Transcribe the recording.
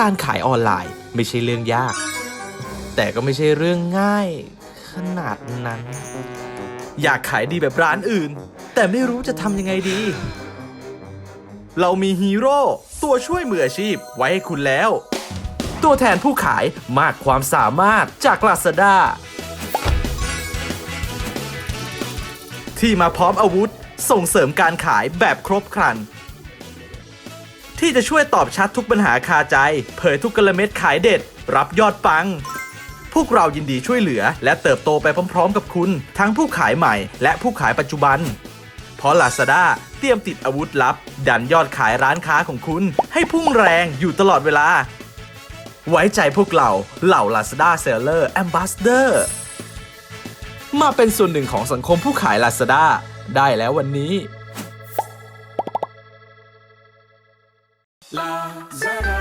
การขายออนไลน์ไม่ใช่เรื่องยาก แต่ก็ไม่ใช่เรื่องง่ายขนาดนั้น อยากขายดีแบบร้านอื่น แต่ไม่รู้จะทำยังไงดี เรามีฮีโร่ตัวช่วยมืออาชีพไว้ให้คุณแล้ว ตัวแทนผู้ขายมากความสามารถจาก Lazada ที่มาพร้อมอาวุธส่งเสริมการขายแบบครบครัน ที่จะช่วยตอบชัดทุกปัญหาคาใจ เผยทุกกลเม็ดขายเด็ด รับยอดปัง พวกเรายินดีช่วยเหลือ และเติบโตไปพร้อมๆ กับคุณ ทั้งผู้ขายใหม่ และผู้ขายปัจจุบัน เพราะ Lazada เตรียมติดอาวุธลับ ดันยอดขายร้านค้าของคุณ ให้พุ่งแรงอยู่ตลอดเวลา ไว้ใจพวกเราเหล่า Lazada Seller Ambassador มาเป็นส่วนหนึ่งของสังคมผู้ขาย Lazada ได้แล้ววันนี้ Lazarus.